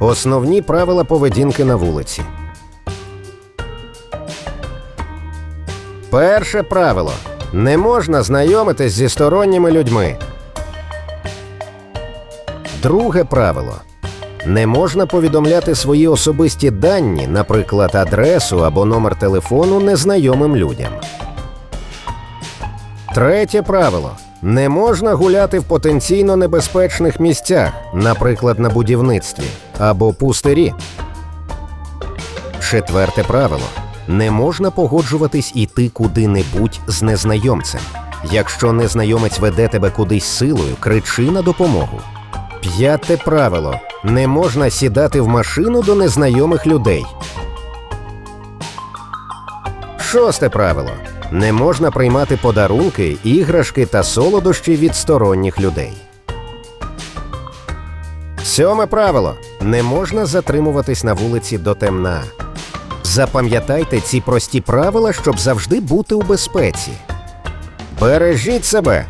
Основні правила поведінки на вулиці. Перше правило. Не можна знайомитись зі сторонніми людьми. Друге правило. Не можна повідомляти свої особисті дані, наприклад, адресу або номер телефону незнайомим людям. Третє правило. Не можна гуляти в потенційно небезпечних місцях, наприклад, на будівництві або пустирі. Четверте правило. Не можна погоджуватись іти куди-небудь з незнайомцем. Якщо незнайомець веде тебе кудись силою, кричи на допомогу. П'яте правило. Не можна сідати в машину до незнайомих людей. Шосте правило. Не можна приймати подарунки, іграшки та солодощі від сторонніх людей. Сьоме правило. Не можна затримуватись на вулиці до темна. Запам'ятайте ці прості правила, щоб завжди бути у безпеці. Бережіть себе